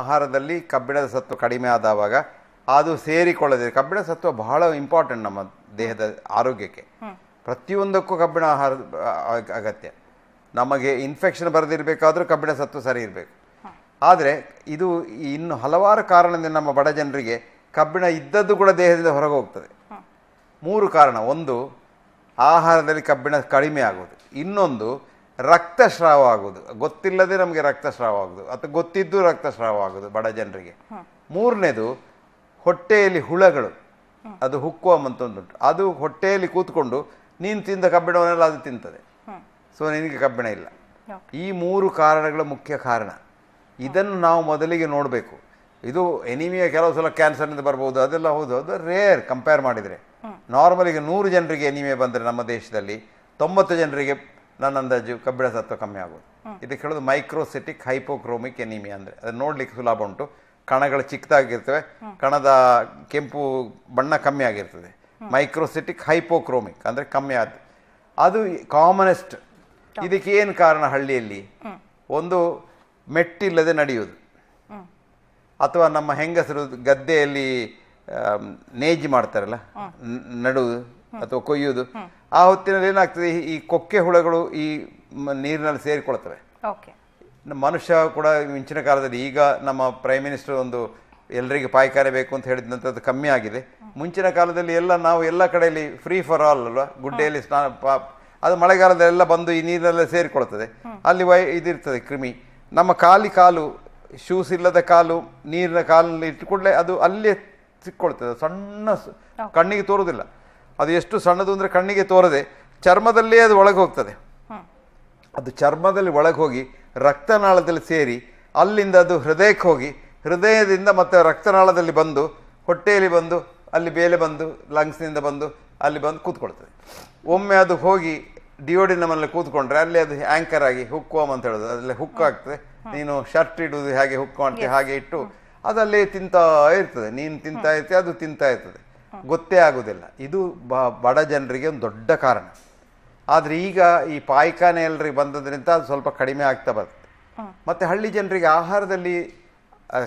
ಆಹಾರದಲ್ಲಿ ಕಬ್ಬಿಣದ ಸತ್ವ ಕಡಿಮೆ ಆದವಾಗ ಅದು ಸೇರಿಕೊಳ್ಳದೆ ಕಬ್ಬಿಣ ಸತ್ವ ಬಹಳ ಇಂಪಾರ್ಟೆಂಟ್ ನಮ್ಮ ದೇಹದ ಆರೋಗ್ಯಕ್ಕೆ. ಪ್ರತಿಯೊಂದಕ್ಕೂ ಕಬ್ಬಿಣ ಆಹಾರ ಅಗತ್ಯ. ನಮಗೆ ಇನ್ಫೆಕ್ಷನ್ ಬರದಿರಬೇಕಾದ್ರೂ ಕಬ್ಬಿಣ ಸತ್ವ ಸರಿ ಇರಬೇಕು. ಆದರೆ ಇದು ಇನ್ನು ಹಲವಾರು ಕಾರಣದಿಂದ ನಮ್ಮ ಬಡ ಜನರಿಗೆ ಕಬ್ಬಿಣ ಇದ್ದದ್ದು ಕೂಡ ದೇಹದಿಂದ ಹೊರಗೆ ಹೋಗ್ತದೆ ಮೂರು ಕಾರಣ. ಒಂದು ಆಹಾರದಲ್ಲಿ ಕಬ್ಬಿಣ ಕಡಿಮೆ ಆಗೋದು. ಇನ್ನೊಂದು ರಕ್ತಸ್ರಾವ ಆಗೋದು ಗೊತ್ತಿಲ್ಲದೆ ನಮಗೆ ರಕ್ತಸ್ರಾವ ಆಗೋದು ಅಥವಾ ಗೊತ್ತಿದ್ದು ರಕ್ತಸ್ರಾವ ಆಗೋದು ಬಡ ಜನರಿಗೆ. ಮೂರನೇದು ಹೊಟ್ಟೆಯಲ್ಲಿ ಹುಳಗಳು. ಅದು ಹುಕ್ಕುವ ಅಂತ ಒಂದುಂಟು ಅದು ಹೊಟ್ಟೆಯಲ್ಲಿ ಕೂತ್ಕೊಂಡು ನೀನು ತಿಂದ ಕಬ್ಬಿಣವನ್ನೆಲ್ಲ ಅದು ತಿಂತದೆ. ಸೊ ನಿನಗೆ ಕಬ್ಬಿಣ ಇಲ್ಲ. ಈ ಮೂರು ಕಾರಣಗಳ ಮುಖ್ಯ ಕಾರಣ. ಇದನ್ನು ನಾವು ಮೊದಲಿಗೆ ನೋಡಬೇಕು. ಇದು ಎನಿಮಿಯಾ ಕೆಲವು ಸಲ ಕ್ಯಾನ್ಸರ್ನಿಂದ ಬರ್ಬೋದು ಅದೆಲ್ಲ ಹೌದು. ಅದು ರೇರ್ ಕಂಪೇರ್ ಮಾಡಿದರೆ. ನಾರ್ಮಲಿಗೆ ನೂರು ಜನರಿಗೆ ಎನಿಮಿಯಾ ಬಂದರೆ ನಮ್ಮ ದೇಶದಲ್ಲಿ ತೊಂಬತ್ತು ಜನರಿಗೆ ನನ್ನ ಅಂದಾಜು ಕಬ್ಬಿಣ ಸತ್ವ ಕಮ್ಮಿ ಆಗೋದು. ಇದಕ್ಕೆ ಹೇಳೋದು ಮೈಕ್ರೋಸಿಟಿಕ್ ಹೈಪೋಕ್ರೋಮಿಕ್ ಎನಿಮಿಯಾ ಅಂದರೆ ಅದನ್ನು ನೋಡಲಿಕ್ಕೆ ಸುಲಭ ಉಂಟು. ಕಣಗಳು ಚಿಕ್ಕದಾಗಿರ್ತವೆ. ಕಣದ ಕೆಂಪು ಬಣ್ಣ ಕಮ್ಮಿ ಆಗಿರ್ತದೆ. ಮೈಕ್ರೋಸಿಟಿಕ್ ಹೈಪೋಕ್ರೋಮಿಕ್ ಅಂದರೆ ಕಮ್ಮಿ ಆದ ಅದು ಕಾಮನೆಸ್ಟ್ ಇದಕ್ಕೆ ಏನು ಕಾರಣ ಹಳ್ಳಿಯಲ್ಲಿ? ಒಂದು ಮೆಟ್ಟಿಲ್ಲದೆ ನಡೆಯುವುದು. ಅಥವಾ ನಮ್ಮ ಹೆಂಗಸರು ಗದ್ದೆಯಲ್ಲಿ ನೇಜಿ ಮಾಡ್ತಾರಲ್ಲ? ನಡುವುದು ಅಥವಾ ಕೊಯ್ಯುವುದು. ಆ ಹೊತ್ತಿನಲ್ಲಿ ಏನಾಗ್ತದೆ ಈ- ಕೊಕ್ಕೆ ಹುಳಗಳು ಈ ನೀರಿನಲ್ಲಿ ಸೇರಿಕೊಳ್ತವೆ ಮನುಷ್ಯ ಕೂಡ ಮುಂಚಿನ ಕಾಲದಲ್ಲಿ ಈಗ ನಮ್ಮ ಪ್ರೈಮ್ ಮಿನಿಸ್ಟರ್ ಒಂದು ಎಲ್ಲರಿಗೆ ಪಾಯ್ಕಾರೆ ಬೇಕು ಅಂತ ಅದು ಕಮ್ಮಿ ಆಗಿದೆ. ಮುಂಚಿನ ಕಾಲದಲ್ಲಿ ಎಲ್ಲ ನಾವು ಎಲ್ಲ ಕಡೆಯಲ್ಲಿ ಫ್ರೀ ಫಾರ್ ಆಲ್ ಅಲ್ವಾ? ಗುಡ್ಡೆಯಲ್ಲಿ ಸ್ನಾನ ಅದು ಮಳೆಗಾಲದಲ್ಲೆಲ್ಲ ಬಂದು ಈ ನೀರಿನಲ್ಲೇ ಸೇರಿಕೊಳ್ತದೆ ಅಲ್ಲಿ ವೈ ಇದಿರ್ತದೆ ಕ್ರಿಮಿ. ನಮ್ಮ ಕಾಲಿ ಕಾಲು ಶೂಸ್ ಇಲ್ಲದ ಕಾಲು ನೀರಿನ ಕಾಲಲ್ಲಿ ಇಟ್ಟುಕೊಳ್ಳೆ ಅದು ಅಲ್ಲೇ ಸಿಕ್ಕೊಳ್ತದೆ. ಸಣ್ಣ ಕಣ್ಣಿಗೆ ತೋರುವುದಿಲ್ಲ. ಅದು ಎಷ್ಟು ಸಣ್ಣದು ಅಂದರೆ ಕಣ್ಣಿಗೆ ತೋರದೆ ಚರ್ಮದಲ್ಲೇ ಅದು ಒಳಗೆ ಹೋಗ್ತದೆ. ಅದು ಚರ್ಮದಲ್ಲಿ ಒಳಗೆ ಹೋಗಿ ರಕ್ತನಾಳದಲ್ಲಿ ಸೇರಿ ಅಲ್ಲಿಂದ ಅದು ಹೃದಯಕ್ಕೆ ಹೋಗಿ ಹೃದಯದಿಂದ ಮತ್ತೆ ರಕ್ತನಾಳದಲ್ಲಿ ಬಂದು ಹೊಟ್ಟೆಯಲ್ಲಿ ಬಂದು ಅಲ್ಲಿ ಬೇಲೆ ಬಂದು ಲಂಗ್ಸ್ನಿಂದ ಬಂದು ಅಲ್ಲಿ ಬಂದು ಕೂತ್ಕೊಳ್ತದೆ. ಒಮ್ಮೆ ಅದು ಹೋಗಿ ಡಿಯೋಡಿನಮಲ್ಲಿ ಕೂತ್ಕೊಂಡ್ರೆ ಅಲ್ಲಿ ಅದು ಆ್ಯಂಕರ್ ಆಗಿ ಹುಕ್ಕೋಮ್ ಅಂತ ಹೇಳೋದು. ಅದರಲ್ಲಿ ಹುಕ್ ಆಗ್ತದೆ. ನೀನು ಶರ್ಟ್ ಇಡುವುದು ಹಾಗೆ ಹುಕ್ ಮಾಡ್ತೀವಿ ಹಾಗೆ ಇಟ್ಟು ಅದಲ್ಲೇ ತಿಂತಾ ಇರ್ತದೆ. ನೀನು ತಿಂತಾ ಇರ್ತೀಯ ಅದು ತಿಂತಾ ಇರ್ತದೆ. ಗೊತ್ತೇ ಆಗೋದಿಲ್ಲ. ಇದು ಬ- ಬಡ ಜನರಿಗೆ ಒಂದು ದೊಡ್ಡ ಕಾರಣ. ಆದರೆ ಈಗ ಈ ಪಾಯ್ಕಾನೆ ಎಲ್ಲರಿಗೆ ಬಂದದ್ರಿಂದ ಅದು ಸ್ವಲ್ಪ ಕಡಿಮೆ ಆಗ್ತಾ ಬರುತ್ತೆ. ಮತ್ತೆ ಹಳ್ಳಿ ಜನರಿಗೆ ಆಹಾರದಲ್ಲಿ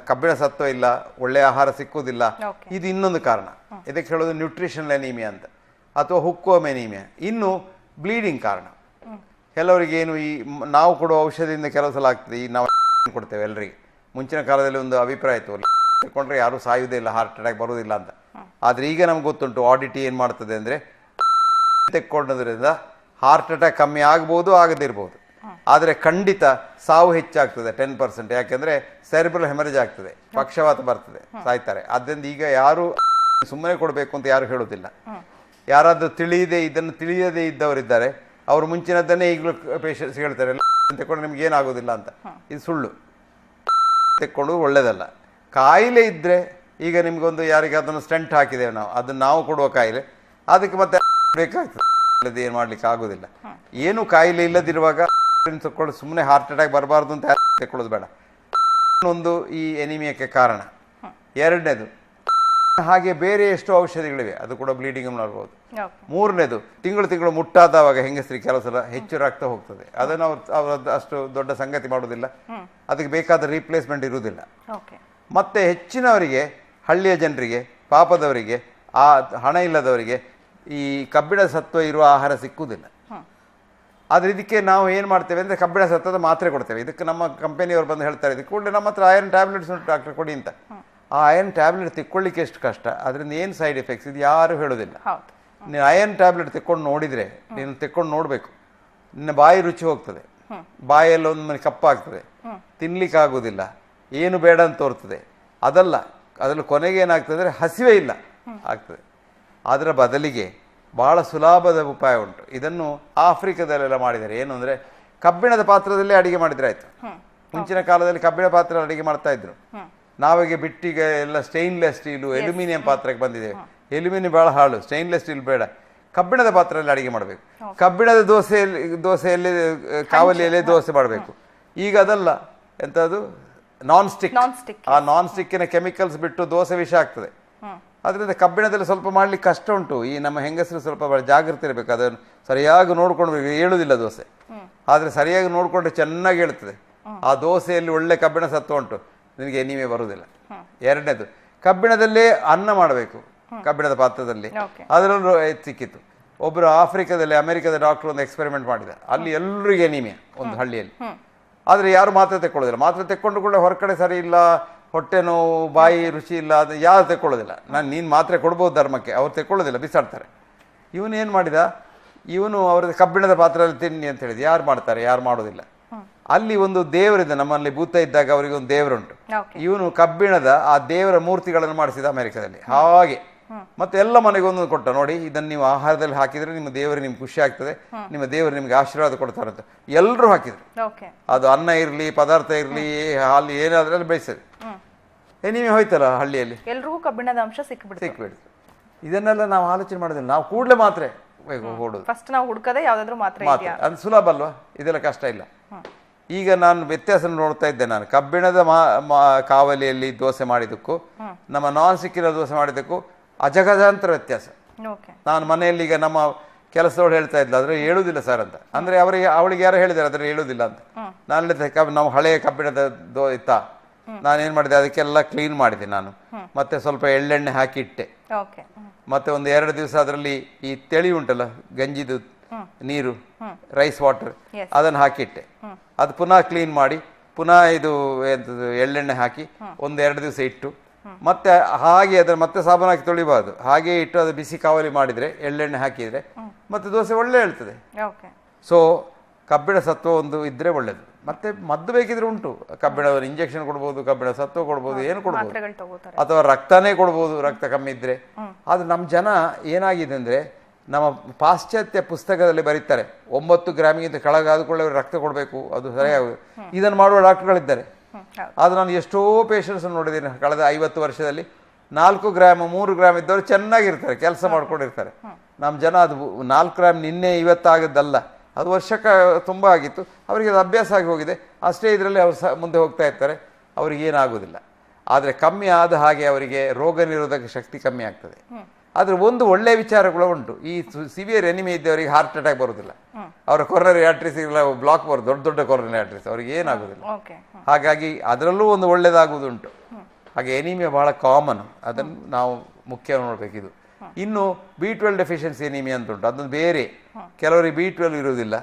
ಕಬ್ಬಿಣ ಸತ್ವ ಇಲ್ಲ ಒಳ್ಳೆ ಆಹಾರ ಸಿಕ್ಕುವುದಿಲ್ಲ ಇದು ಇನ್ನೊಂದು ಕಾರಣ. ಇದಕ್ಕೆ ಹೇಳೋದು ನ್ಯೂಟ್ರಿಷನಲ್ ಎನೀಮಿಯಾ ಅಂತ. ಅಥವಾ ಹುಕ್ಕೋಮ್ ಎನೀಮಿಯಾ ಇನ್ನು ಬ್ಲೀಡಿಂಗ್ ಕಾರಣ. ಕೆಲವರಿಗೆ ಏನು ಈ ನಾವು ಕೊಡುವ ಔಷಧಿಯಿಂದ ಕೆಲವು ಸಲ ಆಗ್ತದೆ. ಈ ನಾವು ಕೊಡ್ತೇವೆ ಎಲ್ಲರಿಗೆ ಮುಂಚಿನ ಕಾಲದಲ್ಲಿ ಒಂದು ಅಭಿಪ್ರಾಯ ಇತ್ತು. ತಗೊಂಡ್ರೆ ಯಾರೂ ಸಾಯುವುದೇ ಇಲ್ಲ ಹಾರ್ಟ್ ಅಟ್ಯಾಕ್ ಬರೋದಿಲ್ಲ ಅಂತ. ಆದರೆ ಈಗ ನಮ್ಗೆ ಗೊತ್ತುಂಟು ಆಡಿಟಿ ಏನು ಮಾಡ್ತದೆ ಅಂದರೆ ತೆಕ್ಕೊಂಡೋದ್ರಿಂದ ಹಾರ್ಟ್ ಅಟ್ಯಾಕ್ ಕಮ್ಮಿ ಆಗ್ಬೋದು, ಆಗದಿರ್ಬೋದು. ಆದರೆ ಖಂಡಿತ ಸಾವು ಹೆಚ್ಚಾಗ್ತದೆ ಟೆನ್ ಪರ್ಸೆಂಟ್ ಯಾಕೆಂದ್ರೆ ಸೆರೆಬ್ರಲ್ ಹೆಮರೇಜ್ ಆಗ್ತದೆ, ಪಕ್ಷವಾತ ಬರ್ತದೆ, ಸಾಯ್ತಾರೆ. ಆದ್ದರಿಂದ ಈಗ ಯಾರು ಸುಮ್ಮನೆ ಕೊಡಬೇಕು ಅಂತ ಯಾರು ಹೇಳೋದಿಲ್ಲ. ಯಾರಾದರೂ ತಿಳಿಯದೆ, ಇದನ್ನು ತಿಳಿಯದೇ ಇದ್ದವರಿದ್ದಾರೆ, ಅವರು ಮುಂಚಿನದ್ದನ್ನೇ ಈಗಲೂ ಪೇಷಂಟ್ಸ್ ಹೇಳ್ತಾರೆ, "ಎಲ್ಲ ತೆಕ್ಕೊಂಡು ನಿಮ್ಗೆ ಏನಾಗೋದಿಲ್ಲ ಅಂತ. ಇದು ಸುಳ್ಳು. ತೆಕ್ಕೊಂಡು ಒಳ್ಳೇದಲ್ಲ. ಕಾಯಿಲೆ ಇದ್ದರೆ ಈಗ ನಿಮಗೊಂದು ಯಾರಿಗೆ ಅದನ್ನು ಸ್ಟೆಂಟ್ ಹಾಕಿದ್ದೇವೆ ನಾವು ಅದನ್ನು ನಾವು ಕೊಡುವ ಕಾಯಿಲೆ. ಅದಕ್ಕೆ ಮತ್ತೆ ಬೇಕಾಗ್ತದೆ ಇಲ್ಲದೆ ಏನು ಮಾಡ್ಲಿಕ್ಕೆ ಆಗೋದಿಲ್ಲ. ಏನು ಕಾಯಿಲೆ ಇಲ್ಲದಿರುವಾಗ ತಕ್ಕೊಳ್ಳೋದು ಸುಮ್ಮನೆ ಹಾರ್ಟ್ ಅಟ್ಯಾಕ್ ಬರಬಾರ್ದು ಅಂತ ತಕ್ಕೊಳ್ಳೋದು ಬೇಡ. ಒಂದು ಈ ಎನಿಮಿಯಕ್ಕೆ ಕಾರಣ. ಎರಡನೇದು ಹಾಗೆ ಬೇರೆ ಎಷ್ಟು ಔಷಧಿಗಳಿವೆ. ಅದು ಕೂಡ ಬ್ಲೀಡಿಂಗ್ ಮಾಡ್ಬೋದು ಮೂರನೇದು ತಿಂಗಳು ತಿಂಗಳು ಮುಟ್ಟಾದವಾಗ ಹೆಂಗಸರಿಗೆ ಕೆಲವು ಸಲ ಹೆಚ್ಚು ರಕ್ತ ಹೋಗ್ತದೆ. ಅದನ್ನು ಅವ್ರು ಅವರದ್ದು ಅಷ್ಟು ದೊಡ್ಡ ಸಂಗತಿ ಮಾಡೋದಿಲ್ಲ ಅದಕ್ಕೆ ಬೇಕಾದ ರೀಪ್ಲೇಸ್ಮೆಂಟ್ ಇರುವುದಿಲ್ಲ. ಮತ್ತೆ ಹೆಚ್ಚಿನವರಿಗೆ ಹಳ್ಳಿಯ ಜನರಿಗೆ ಪಾಪದವರಿಗೆ ಆ ಹಣ ಇಲ್ಲದವರಿಗೆ ಈ ಕಬ್ಬಿಣ ಸತ್ವ ಇರುವ ಆಹಾರ ಸಿಕ್ಕುವುದಿಲ್ಲ. ಆದರೆ ಇದಕ್ಕೆ ನಾವು ಏನು ಮಾಡ್ತೇವೆ ಅಂದರೆ ಕಬ್ಬಿಣ ಸತ್ವದ ಮಾತ್ರೆ ಕೊಡ್ತೇವೆ. ಇದಕ್ಕೆ ನಮ್ಮ ಕಂಪನಿಯವರು ಬಂದು ಹೇಳ್ತಾರೆ ಇದಕ್ಕೆ ಕೂಡಲೇ ನಮ್ಮ ಹತ್ರ ಐರನ್ ಟ್ಯಾಬ್ಲೆಟ್ಸ್ ಉಂಟು ಡಾಕ್ಟರ್ ಕೊಡಿ ಅಂತ. ಆ ಐರನ್ ಟ್ಯಾಬ್ಲೆಟ್ ತಿಕ್ಕೊಳ್ಳಿಕ್ಕೆ ಎಷ್ಟು ಕಷ್ಟ? ಅದರಿಂದ ಏನು ಸೈಡ್ ಎಫೆಕ್ಟ್ಸ್ ಇದು ಯಾರೂ ಹೇಳೋದಿಲ್ಲ ನೀನು ಐರನ್ ಟ್ಯಾಬ್ಲೆಟ್ ತಿಕ್ಕೊಂಡು ನೋಡಿದರೆ ನೀನು ತೆಕ್ಕೊಂಡು ನೋಡಬೇಕು. ನಿನ್ನ ಬಾಯಿ ರುಚಿ ಹೋಗ್ತದೆ. ಬಾಯಲ್ಲಿ ಒಂದು ಮನೆ ಕಪ್ಪಾಗ್ತದೆ. ತಿನ್ಲಿಕ್ಕೆ ಆಗೋದಿಲ್ಲ ಏನು ಬೇಡ ಅಂತ ತೋರ್ತದೆ. ಅದಲ್ಲ. ಅದರಲ್ಲಿ ಕೊನೆಗೆ ಏನಾಗ್ತದೆ ಅಂದರೆ ಹಸಿವೆ ಇಲ್ಲ. ಆಗ್ತದೆ. ಅದರ ಬದಲಿಗೆ ಬಹಳ ಸುಲಭದ ಉಪಾಯ ಉಂಟು. ಇದನ್ನು ಆಫ್ರಿಕಾದಲ್ಲೆಲ್ಲ ಮಾಡಿದ್ದಾರೆ. ಏನು ಅಂದರೆ ಕಬ್ಬಿಣದ ಪಾತ್ರದಲ್ಲೇ ಅಡಿಗೆ ಮಾಡಿದ್ರೆ ಆಯಿತು. ಮುಂಚಿನ ಕಾಲದಲ್ಲಿ ಕಬ್ಬಿಣ ಪಾತ್ರ ಅಡಿಗೆ ಮಾಡ್ತಾ ಇದ್ರು. ನಾವೀಗ ಬಿಟ್ಟಿಗೆ ಎಲ್ಲ ಸ್ಟೈನ್ಲೆಸ್ ಸ್ಟೀಲು ಅಲ್ಯೂಮಿನಿಯಂ ಪಾತ್ರಕ್ಕೆ ಬಂದಿದ್ದೇವೆ ಎಲ್ಯೂಮಿನಿಯಂ ಬಹಳ ಹಾಳು. ಸ್ಟೈನ್ಲೆಸ್ ಸ್ಟೀಲ್ ಬೇಡ. ಕಬ್ಬಿಣದ ಪಾತ್ರೆಯಲ್ಲಿ ಅಡಿಗೆ ಮಾಡಬೇಕು. ಕಬ್ಬಿಣದ ದೋಸೆಯಲ್ಲಿ ದೋಸೆಯಲ್ಲಿ ಕಾವಲಿಯಲ್ಲೇ ದೋಸೆ ಮಾಡಬೇಕು. ಈಗ ಅದಲ್ಲ. ಎಂಥದ್ದು ನಾನ್ ಸ್ಟಿಕ್. ಆ ನಾನ್ ಸ್ಟಿಕ್ಕಿನ ಕೆಮಿಕಲ್ಸ್ ಬಿಟ್ಟು ದೋಸೆ ವಿಷ ಆಗ್ತದೆ. ಅದರಿಂದ ಕಬ್ಬಿಣದಲ್ಲಿ ಸ್ವಲ್ಪ ಮಾಡ್ಲಿಕ್ಕೆ ಕಷ್ಟ ಉಂಟು. ಈ ನಮ್ಮ ಹೆಂಗಸರು ಸ್ವಲ್ಪ ಜಾಗೃತಿ ಇರಬೇಕು. ಅದನ್ನು ಸರಿಯಾಗಿ ನೋಡ್ಕೊಂಡು ಹೇಳುವುದಿಲ್ಲ ದೋಸೆ. ಆದರೆ ಸರಿಯಾಗಿ ನೋಡಿಕೊಂಡ್ರೆ ಚೆನ್ನಾಗಿ ಹೇಳ್ತದೆ ಆ ದೋಸೆಯಲ್ಲಿ ಒಳ್ಳೆ ಕಬ್ಬಿಣ ಸತ್ವ ಉಂಟು. ನಿನಗೆ ನೀವೇ ಬರುವುದಿಲ್ಲ ಎರಡನೇದು ಕಬ್ಬಿಣದಲ್ಲೇ ಅನ್ನ ಮಾಡಬೇಕು. ಕಬ್ಬಿಣದ ಪಾತ್ರದಲ್ಲಿ. ಅದರಲ್ಲೂ ಸಿಕ್ಕಿತ್ತು. ಒಬ್ಬರು ಆಫ್ರಿಕಾದಲ್ಲಿ ಅಮೆರಿಕದ ಡಾಕ್ಟರ್ ಒಂದು ಎಕ್ಸ್ಪೆರಿಮೆಂಟ್ ಮಾಡಿದ ಅಲ್ಲಿ ಎಲ್ಲರಿಗೆ ಎನಿಮಿಯಾ ಒಂದು ಹಳ್ಳಿಯಲ್ಲಿ. ಆದರೆ ಯಾರು ಮಾತ್ರೆ ತೆಕ್ಕೊಳ್ಳೋದಿಲ್ಲ. ಮಾತ್ರೆ ತೆಕ್ಕೊಂಡು ಕೂಡ ಹೊರಗಡೆ ಸರಿ ಇಲ್ಲ ಹೊಟ್ಟೆ ನೋವು ಬಾಯಿ ರುಚಿ ಇಲ್ಲ ಅದು ಯಾರು ತೆಕ್ಕೊಳ್ಳೋದಿಲ್ಲ. ನಾನು ನೀನು ಮಾತ್ರೆ ಕೊಡ್ಬೋದು ಧರ್ಮಕ್ಕೆ ಅವ್ರು ತೆಕ್ಕೊಳ್ಳೋದಿಲ್ಲ ಬಿಸಾಡ್ತಾರೆ. ಇವನು ಏನು ಮಾಡಿದ? ಇವನು ಅವ್ರದ್ದು ಕಬ್ಬಿಣದ ಪಾತ್ರೆಯಲ್ಲಿ ತಿನ್ನಿ ಅಂತ ಹೇಳಿದ. ಯಾರು ಮಾಡ್ತಾರೆ? ಯಾರು ಮಾಡೋದಿಲ್ಲ. ಅಲ್ಲಿ ಒಂದು ದೇವರಿದೆ ನಮ್ಮಲ್ಲಿ ಭೂತ ಇದ್ದಾಗ ಅವರಿಗೆ ಒಂದು ದೇವರುಂಟು. ಇವನು ಕಬ್ಬಿಣದ ಆ ದೇವರ ಮೂರ್ತಿಗಳನ್ನು ಮಾಡಿಸಿದ ಅಮೆರಿಕದಲ್ಲಿ. ಹಾಗೆ. ಮತ್ತೆ ಎಲ್ಲ ಮನೆಗೆ ಒಂದೊಂದು ಕೊಟ್ಟ. ನೋಡಿ ಇದನ್ನು ನೀವು ಆಹಾರದಲ್ಲಿ ಹಾಕಿದ್ರೆ ನಿಮ್ಮ ದೇವರು ನಿಮ್ಗೆ ಖುಷಿ ಆಗ್ತದೆ. ನಿಮ್ಮ ದೇವರು ನಿಮ್ಗೆ ಆಶೀರ್ವಾದ ಕೊಡ್ತಾರೆ ಅಂತ. ಎಲ್ಲರೂ ಹಾಕಿದ್ರು. ಅದು ಅನ್ನ ಇರಲಿ ಪದಾರ್ಥ ಇರಲಿ ಹಾಲು ಏನಾದ್ರೆ ಹ್ಮ್ ಎನಿಮೆ ಹೋಯ್ತಲ್ಲ ಹಳ್ಳಿಯಲ್ಲಿ? ಎಲ್ರಿಗೂ ಕಬ್ಬಿಣದ ಅಂಶ ಸಿಕ್ಬಿಡ್ತು. ಸಿಕ್ಬಿಡ್ತು. ಇದನ್ನೆಲ್ಲ ನಾವು ಆಲೋಚನೆ ಮಾಡೋದಿಲ್ಲ. ನಾವು ಕೂಡಲೇ ಮಾತ್ರೆ ಓಡೋದು ಫಸ್ಟ್ ನಾವು ಹುಡುಕದೆ ಯಾವ್ದಾದ್ರು ಮಾತ್ರ ಅದು ಸುಲಭ ಅಲ್ವಾ? ಇದೆಲ್ಲ ಕಷ್ಟ ಇಲ್ಲ. ಈಗ ನಾನು ವ್ಯತ್ಯಾಸ ನೋಡ್ತಾ ಇದ್ದೆ ನಾನು. ಕಬ್ಬಿಣದ ಕಾವಲಿಯಲ್ಲಿ ದೋಸೆ ಮಾಡಿದಕ್ಕೂ ನಮ್ಮ ನಾನ್ ಸಿಕ್ಕಿರೋ ದೋಸೆ ಮಾಡಿದ್ದಕ್ಕೂ ಅಜಗಜಾಂತರ ವ್ಯತ್ಯಾಸ. ನಾನು ಮನೆಯಲ್ಲಿ ಈಗ ನಮ್ಮ ಕೆಲಸದವ್ರು ಹೇಳ್ತಾ ಇದ್ಲು ಅದ್ರ ಹೇಳುವುದಿಲ್ಲ ಸರ್ ಅಂತ. ಅಂದ್ರೆ ಅವರಿಗೆ ಅವಳಿಗೆ ಯಾರು ಹೇಳಿದ್ದಾರೆ ಅದ್ರ ಹೇಳುವುದಿಲ್ಲ ಅಂತ. ನಾನು ನಾವು ಹಳೆಯ ಕಬ್ಬಿಣದ ದೋ ಇತ್ತ. ನಾನೇನು ಮಾಡಿದೆ ಅದಕ್ಕೆಲ್ಲ ಕ್ಲೀನ್ ಮಾಡಿದೆ ನಾನು. ಮತ್ತೆ ಸ್ವಲ್ಪ ಎಳ್ಳೆಣ್ಣೆ ಹಾಕಿ ಇಟ್ಟೆ ಓಕೆ ಮತ್ತೆ ಒಂದು ಎರಡು ದಿವಸ ಅದರಲ್ಲಿ ಈ ತೆಳಿ ಉಂಟಲ್ಲ ಗಂಜಿದು ನೀರು ರೈಸ್ ವಾಟರ್. ಅದನ್ನು ಹಾಕಿಟ್ಟೆ. ಅದು ಪುನಃ ಕ್ಲೀನ್ ಮಾಡಿ ಪುನಃ ಇದು ಎಳ್ಳೆಣ್ಣೆ ಹಾಕಿ ಒಂದು ಎರಡು ದಿವಸ ಇಟ್ಟು ಮತ್ತೆ ಹಾಗೆ ಅದನ್ನು ಮತ್ತೆ ಸಾಬೂನು ಹಾಕಿ ತೊಳಿಬಾರ್ದು. ಹಾಗೆ ಇಟ್ಟು ಅದು ಬಿಸಿ ಕಾವಲಿ ಮಾಡಿದ್ರೆ ಎಳ್ಳೆಣ್ಣೆ ಹಾಕಿದ್ರೆ ಮತ್ತೆ ದೋಸೆ ಒಳ್ಳೆ ಹೇಳ್ತದೆ. ಸೊ ಕಬ್ಬಿಣ ಸತ್ವ ಒಂದು ಇದ್ರೆ ಒಳ್ಳೇದು. ಮತ್ತೆ ಮದ್ದು ಬೇಕಿದ್ರೆ ಉಂಟು. ಕಬ್ಬಿಣ ಇಂಜೆಕ್ಷನ್ ಕೊಡ್ಬೋದು ಕಬ್ಬಿಣ ಸತ್ವ ಕೊಡ್ಬೋದು ಏನು ಕೊಡ್ಬೋದು. ಅಥವಾ ರಕ್ತನೇ ಕೊಡ್ಬೋದು ರಕ್ತ ಕಮ್ಮಿ ಇದ್ರೆ. ಆದ್ರೆ ನಮ್ಮ ಜನ ಏನಾಗಿದೆ ಅಂದ್ರೆ ನಮ್ಮ ಪಾಶ್ಚಾತ್ಯ ಪುಸ್ತಕದಲ್ಲಿ ಬರೀತಾರೆ ಒಂಬತ್ತು ಗ್ರಾಮಿಗಿಂತ ಕೆಳಗಾದ ಕೂಡಲೇ ರಕ್ತ ಕೊಡಬೇಕು ಅದು ಸರಿಯಾಗ ಇದನ್ನು ಮಾಡುವ ಡಾಕ್ಟರ್ಗಳಿದ್ದಾರೆ. ಆದ್ರೆ ನಾನು ಎಷ್ಟೋ ಪೇಷಂಟ್ಸ್ ನೋಡಿದ್ದೀನಿ ಕಳೆದ ಐವತ್ತು ವರ್ಷದಲ್ಲಿ. ನಾಲ್ಕು ಗ್ರಾಮ್ ಮೂರು ಗ್ರಾಮ್ ಇದ್ದವರು ಚೆನ್ನಾಗಿರ್ತಾರೆ ಕೆಲಸ ಮಾಡ್ಕೊಂಡಿರ್ತಾರೆ. ನಮ್ಮ ಜನ ಅದು ನಾಲ್ಕು ಗ್ರಾಮ್ ನಿನ್ನೆ ಇವತ್ತಾಗದ್ದಲ್ಲ. ಅದು ವರ್ಷಕ್ಕೆ ತುಂಬ ಆಗಿತ್ತು. ಅವರಿಗೆ ಅದು ಅಭ್ಯಾಸ ಆಗಿ ಹೋಗಿದೆ. ಅಷ್ಟೇ ಇದರಲ್ಲಿ ಅವರು ಸಹ ಮುಂದೆ ಹೋಗ್ತಾ ಇರ್ತಾರೆ. ಅವ್ರಿಗೆ ಏನಾಗೋದಿಲ್ಲ ಆದರೆ ಕಮ್ಮಿ ಆದ ಹಾಗೆ ಅವರಿಗೆ ರೋಗ ನಿರೋಧಕ ಶಕ್ತಿ ಕಮ್ಮಿ ಆಗ್ತದೆ. ಆದರೆ ಒಂದು ಒಳ್ಳೆಯ ವಿಚಾರಗಳು ಉಂಟು. ಈ ಸಿವಿಯರ್ ಎನಿಮಿ ಇದ್ದವರಿಗೆ ಹಾರ್ಟ್ ಅಟ್ಯಾಕ್ ಬರೋದಿಲ್ಲ. ಅವರ ಕೊರನರಿ ಆರ್ಟ್ರೀಸ್ ಇಲ್ಲ ಬ್ಲಾಕ್ ಬರೋದು ದೊಡ್ಡ ದೊಡ್ಡ ಕೊರನರಿ ಆರ್ಟ್ರೀಸ್ ಅವ್ರಿಗೆ ಏನಾಗೋದಿಲ್ಲ. ಹಾಗಾಗಿ ಅದರಲ್ಲೂ ಒಂದು ಒಳ್ಳೆಯದಾಗುವುದುಂಟು ಹಾಗೆ ಎನಿಮಿಯ ಬಹಳ ಕಾಮನ್ ಅದನ್ನು ನಾವು ಮುಖ್ಯ ನೋಡಬೇಕಿದು ಇನ್ನು ಬಿ ಟ್ವೆಲ್ ಡೆಫಿಷಿಯನ್ಸಿ ಎನಿಮಿ ಅಂತ ಉಂಟು ಅದೊಂದು ಬೇರೆ. ಕೆಲವರಿಗೆ ಬಿ ಟ್ವೆಲ್ ಇರುವುದಿಲ್ಲ.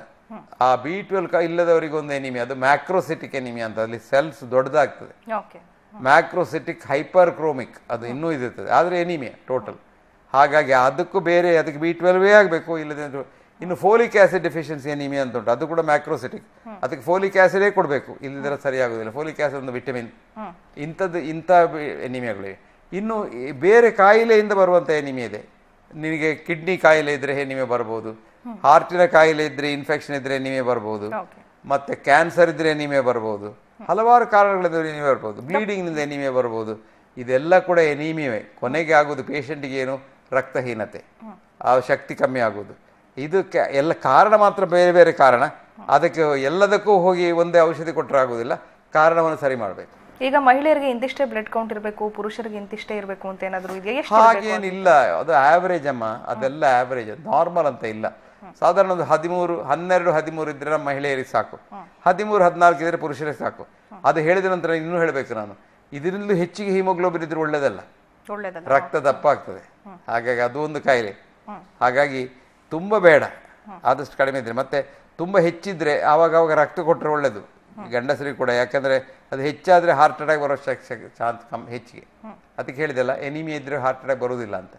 ಆ ಬಿ ಟ್ವೆಲ್ ಇಲ್ಲದವರಿಗೆ ಒಂದು ಎನಿಮಿ ಅದು ಮ್ಯಾಕ್ರೋಸಿಟಿಕ್ ಎನಿಮಿ ಅಂತ. ಅಲ್ಲಿ ಸೆಲ್ಸ್ ದೊಡ್ಡದಾಗ್ತದೆ. ಮ್ಯಾಕ್ರೋಸಿಟಿಕ್ ಹೈಪರ್ ಕ್ರೋಮಿಕ್ ಅದು ಇನ್ನೂ ಇದಿರ್ತದೆ. ಆದರೆ ಎನಿಮಿಯ ಟೋಟಲ್ ಹಾಗಾಗಿ ಅದಕ್ಕೂ ಬೇರೆ ಅದಕ್ಕೆ ಬಿ ಟ್ವೆಲ್ವೇ ಆಗಬೇಕು ಇಲ್ಲದೆ ಅದು- ಇನ್ನು ಫೋಲಿಕ್ ಆ್ಯಸಿಡ್ ಡೆಫಿಷಿಯನ್ಸಿ ಎನಿಮಿಯಾ ಅಂತ ಉಂಟು. ಅದು ಕೂಡ ಮ್ಯಾಕ್ರೋಸಿಟಿಕ್ ಅದಕ್ಕೆ ಫೋಲಿಕ್ ಆ್ಯಸಿಡೇ ಕೊಡಬೇಕು. ಸರಿ ಸರಿಯಾಗೋದಿಲ್ಲ. ಫೋಲಿಕ್ ಆ್ಯಸಿಡ್ ಒಂದು ವಿಟಮಿನ್ ಇಂಥದ್ದು ಇಂಥ ಎನಿಮಿಯಾಗಳಿವೆ ಇನ್ನು ಬೇರೆ ಕಾಯಿಲೆಯಿಂದ ಬರುವಂಥ ಎನಿಮೆ ಇದೆ. ನಿನಗೆ ಕಿಡ್ನಿ ಕಾಯಿಲೆ ಇದ್ರೆ ಎನಿಮೆ ಬರ್ಬೋದು. ಹಾರ್ಟಿನ ಕಾಯಿಲೆ ಇದ್ರೆ ಇನ್ಫೆಕ್ಷನ್ ಇದ್ರೆ ಎನಿಮೆ ಬರ್ಬೋದು. ಮತ್ತು ಕ್ಯಾನ್ಸರ್ ಇದ್ರೆ ಎನಿಮೆ ಬರ್ಬೋದು. ಹಲವಾರು ಕಾರಣಗಳಿಂದ ಎನಿಮೆ ಬರ್ಬೋದು. ಬ್ಲೀಡಿಂಗ್ನಿಂದ ಎನಿಮೆ ಬರ್ಬೋದು. ಇದೆಲ್ಲ ಕೂಡ ಎನಿಮಿಯೇ ಕೊನೆಗೆ ಆಗೋದು ಪೇಷಂಟಿಗೆ ಏನು? ರಕ್ತಹೀನತೆ. ಆ ಶಕ್ತಿ ಕಮ್ಮಿ ಆಗೋದು ಇದಕ್ಕೆ ಎಲ್ಲ ಕಾರಣ ಮಾತ್ರ ಬೇರೆ ಬೇರೆ ಕಾರಣ. ಅದಕ್ಕೆ ಎಲ್ಲದಕ್ಕೂ ಹೋಗಿ ಒಂದೇ ಔಷಧಿ ಕೊಟ್ಟರೆ ಆಗೋದಿಲ್ಲ ಕಾರಣವನ್ನು ಸರಿ ಮಾಡಬೇಕು. ಈಗ ಮಹಿಳೆಯರಿಗೆ ಇಂತಿಷ್ಟೇ ಬ್ಲಡ್ ಕೌಂಟ್ ಇರಬೇಕು ಪುರುಷರಿಗೆ ಇಂತಿಷ್ಟೇ ಇರಬೇಕು ಅಂತ ಏನಾದರೂ ಇದೆಯಾ? ಎಷ್ಟು ಹಾಗೇನಿಲ್ಲ. ಅದು ಆವರೇಜ್ ಅಮ್ಮ. ಅದೆಲ್ಲ ಆವರೇಜ್ ನಾರ್ಮಲ್ ಅಂತ ಇಲ್ಲ. ಸಾಧಾರಣ ಒಂದು ಹದಿಮೂರು ಹನ್ನೆರಡು ಹದಿಮೂರು ಇದ್ರೆ ನಮ್ಮ ಮಹಿಳೆಯರಿಗೆ ಸಾಕು. ಹದಿಮೂರು ಹದಿನಾಲ್ಕು ಇದ್ರೆ ಪುರುಷರಿಗೆ ಸಾಕು. ಅದು ಹೇಳಿದ ನಂತರ ಇನ್ನೂ ಹೇಳಬೇಕು ನಾನು. ಇದರಿಂದ ಹೆಚ್ಚಿಗೆ ಹಿಮೋಗ್ಲೋಬಿನ್ ಇದ್ರೆ ಒಳ್ಳೆಯದಲ್ಲ ಒಳ್ಳೇದಲ್ಲ. ರಕ್ತ ದಪ್ಪ ಆಗ್ತದೆ. ಹಾಗಾಗಿ ಅದು ಒಂದು ಕಾಯಿಲೆ. ಹಾಗಾಗಿ ತುಂಬ ಬೇಡ. ಆದಷ್ಟು ಕಡಿಮೆ ಇದ್ರೆ. ಮತ್ತೆ ತುಂಬ ಹೆಚ್ಚಿದ್ರೆ ಆವಾಗ ಆವಾಗ ರಕ್ತ ಕೊಟ್ಟರೆ ಒಳ್ಳೇದು. ಗಂಡಸರಿಗೆ ಕೂಡ. ಯಾಕಂದ್ರೆ ಅದು ಹೆಚ್ಚಾದ್ರೆ ಹಾರ್ಟ್ ಅಟ್ಯಾಕ್ ಬರೋ ಚಾನ್ಸ್ ಕಮ್ಮಿ ಹೆಚ್ಚಿಗೆ. ಅದಕ್ಕೆ ಹೇಳಿದೆಲ್ಲ ಎನಿಮಿ ಇದ್ರೆ ಹಾರ್ಟ್ ಅಟ್ಯಾಕ್ ಬರೋದಿಲ್ಲ ಅಂತ.